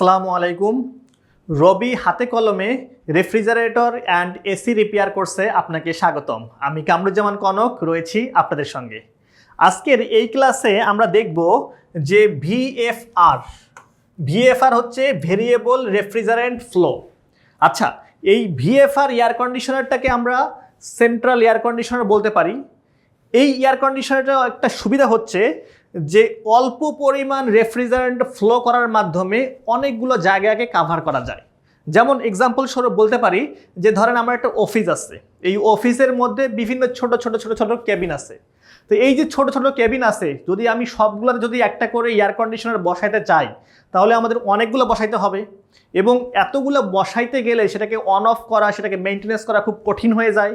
আসসালামু আলাইকুম। রবি হাতে কলমে রেফ্রিজারেটর অ্যান্ড এসি রিপেয়ার কোর্সে আপনাকে স্বাগতম। আমি কামরুজ্জামান কনক, রয়েছি আপনাদের সঙ্গে। আজকের এই ক্লাসে আমরা দেখব যে ভিএফআর ভিএফআর হচ্ছে ভেরিয়েবল রেফ্রিজারেন্ট ফ্লো। আচ্ছা এই ভিএফআর এয়ার কন্ডিশনারটাকে আমরা সেন্ট্রাল এয়ার কন্ডিশনার বলতে পারি। এই এয়ার কন্ডিশনারটা একটা সুবিধা হচ্ছে যে অল্প পরিমাণ রেফ্রিজারেন্ট ফ্লো করার মাধ্যমে অনেকগুলো জায়গাকে কাভার করা যায়। যেমন এক্সাম্পল স্বরূপ বলতে পারি যে ধরেন আমার একটা অফিস আছে। এই অফিসের মধ্যে বিভিন্ন ছোট ছোট ছোট ছোট কেবিন আছে। তো এই যে ছোট ছোট কেবিন আছে, যদি আমি সবগুলোর যদি একটা করে এয়ার কন্ডিশনার বসাইতে চাই, তাহলে আমাদের অনেকগুলো বসাইতে হবে। এবং এতগুলো বসাইতে গেলে সেটাকে অন অফ করা, সেটাকে মেনটেনেন্স করা খুব কঠিন হয়ে যায়।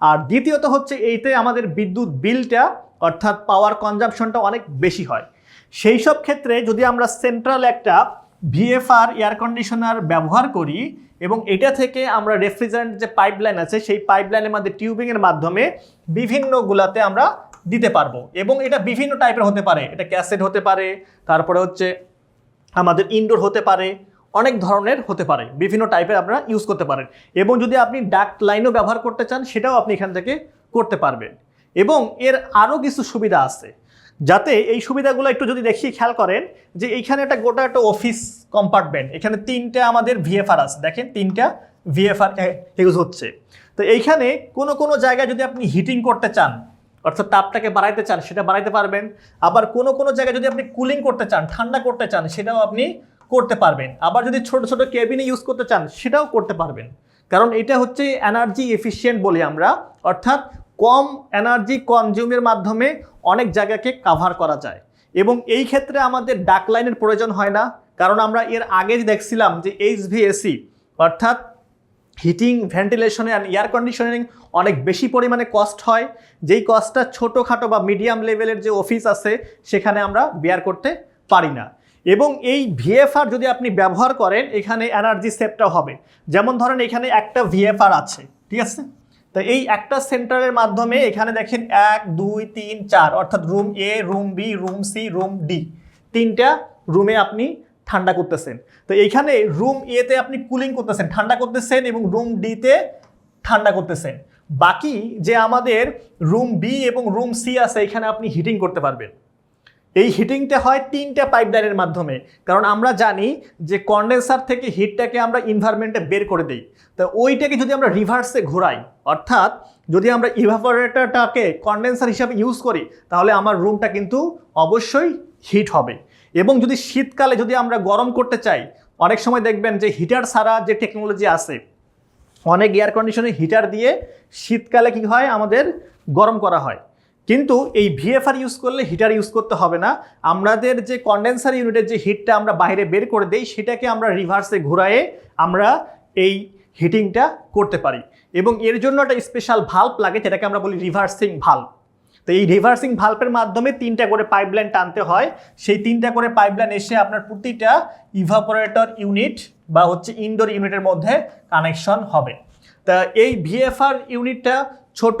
আর দ্বিতীয়ত হচ্ছে এইতে আমাদের বিদ্যুৎ বিলটা অর্থাৎ পাওয়ার কনজাম্পশনটা অনেক বেশি হয়। সেই সব ক্ষেত্রে যদি আমরা সেন্ট্রাল একটা ভিএফআর এয়ার কন্ডিশনার ব্যবহার করি এবং এটা থেকে আমরা রেফ্রিজারেন্ট যে পাইপলাইন আছে, সেই পাইপলাইনের মধ্যে টিউবিংয়ের মাধ্যমে বিভিন্নগুলাতে আমরা দিতে পারব। এবং এটা বিভিন্ন টাইপের হতে পারে। এটা ক্যাসেট হতে পারে, তারপরে হচ্ছে আমাদের ইনডোর হতে পারে, অনেক ধরনের হতে পারে। বিভিন্ন টাইপের আপনারা ইউজ করতে পারেন। এবং যদি আপনি ডাক্ট লাইনও ব্যবহার করতে চান, সেটাও আপনি এখান থেকে করতে পারবেন। এবং এর আরও কিছু সুবিধা আছে। যাতে এই সুবিধাগুলো একটু যদি দেখি খেয়াল করেন যে এইখানে একটা গোটা একটা অফিস কম্পার্টমেন্ট এখানে তিনটা আমাদের ভিএফআর আছে। দেখেন তিনটা ভিএফআর ইউজ হচ্ছে। তো এইখানে কোনো কোনো জায়গায় যদি আপনি হিটিং করতে চান, অর্থাৎ তাপটাকে বাড়াইতে চান, সেটা বাড়াইতে পারবেন। আবার কোনো কোনো জায়গায় যদি আপনি কুলিং করতে চান, ঠান্ডা করতে চান, সেটাও আপনি করতে পারবেন। আবার যদি ছোট ছোট কেবিনে ইউজ করতে চান, সেটাও করতে পারবেন। কারণ এটা হচ্ছে এনার্জি এফিশিয়েন্ট বলি আমরা। অর্থাৎ কম এনার্জি কনজিউমের মাধ্যমে অনেক জায়গাকে কাভার করা যায়। এবং এই ক্ষেত্রে আমাদের ডাক লাইনের প্রয়োজন হয় না, কারণ আমরা এর আগে দেখছিলাম যে এইচভিএসি অর্থাৎ হিটিং ভেন্টিলেশনে অ্যান্ড এয়ার কন্ডিশনিং অনেক বেশি পরিমাণে কস্ট হয়। যেই কস্টটা ছোটোখাটো বা মিডিয়াম লেভেলের যে অফিস আছে, সেখানে আমরা বেয়ার করতে পারি না। এবং এই ভিএফআর যদি আপনি ব্যবহার করেন, এখানে এনার্জি সেভটাও হবে। যেমন ধরেন এখানে একটা ভিএফআর আছে, ঠিক আছে? তো এই একটা সেন্টারের মাধ্যমে এখানে দেখেন এক, দুই, তিন, চার, অর্থাৎ room A room B room C room D তিনটা রুমে আপনি ঠান্ডা করতেছেন। তো এইখানে রুম এতে আপনি কুলিং করতেছেন, ঠান্ডা করতেছেন এবং রুম ডিতে ঠান্ডা করতেছেন। বাকি যে আমাদের রুম বি এবং রুম সি আছে, এখানে আপনি হিটিং করতে পারবেন। এই হিটিংটা হয় তিনটা পাইপলাইনের মাধ্যমে। কারণ আমরা জানি যে কন্ডেন্সার থেকে হিটটাকে আমরা ইনভারমেন্টে বের করে দিই। তো ওইটাকে যদি আমরা রিভার্সে ঘোরাই, অর্থাৎ যদি আমরা ইভাপোরেটরটাকে কন্ডেন্সার হিসাবে ইউজ করি, তাহলে আমার রুমটা কিন্তু অবশ্যই হিট হবে। এবং যদি শীতকালে যদি আমরা গরম করতে চাই, অনেক সময় দেখবেন যে হিটার ছাড়া যে টেকনোলজি আছে, অনেক এয়ার কন্ডিশনে হিটার দিয়ে শীতকালে কি হয়? আমাদের গরম করা হয়। কিন্তু এই ভিএফআর ইউজ করলে হিটার ইউজ করতে হবে না। আমাদের যে কন্ডেন্সার ইউনিটের যে হিটটা আমরা বাইরে বের করে দেই, সেটাকে আমরা রিভার্সে ঘুরায়ে আমরা এই হিটিংটা করতে পারি। এবং এর জন্য একটা স্পেশাল ভাল্ব লাগে, যেটাকে আমরা বলি রিভার্সিং ভাল্ব তো এই রিভার্সিং ভাল্বের মাধ্যমে তিনটা করে পাইপলাইন টানতে হয়। সেই তিনটা করে পাইপলাইন এসে আপনার প্রতিটা ইভাপোরেটর ইউনিট বা হচ্ছে ইনডোর ইউনিটের মধ্যে কানেকশন হবে। তা এই ভিএফআর ইউনিটটা ছোট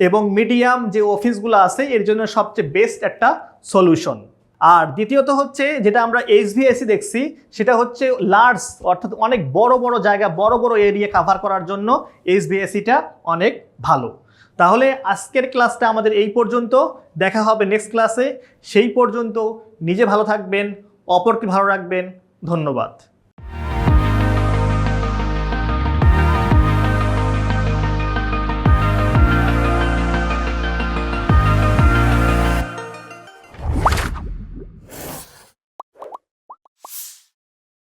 এবং মিডিয়াম যে অফিসগুলো আছে, এর জন্য সবচেয়ে বেস্ট একটা সলিউশন। আর দ্বিতীয়ত হচ্ছে, যেটা আমরা এইচভিএসি দেখছি, সেটা হচ্ছে লার্জ অর্থাৎ অনেক বড় বড় জায়গা, বড় বড় এরিয়া কাভার করার জন্য এইচভিএসিটা অনেক ভালো। তাহলে আজকের ক্লাসটা আমাদের এই পর্যন্ত। দেখা হবে নেক্সট ক্লাসে সেই পর্যন্ত নিজে ভালো থাকবেন, অপরকে ভালো রাখবেন। ধন্যবাদ।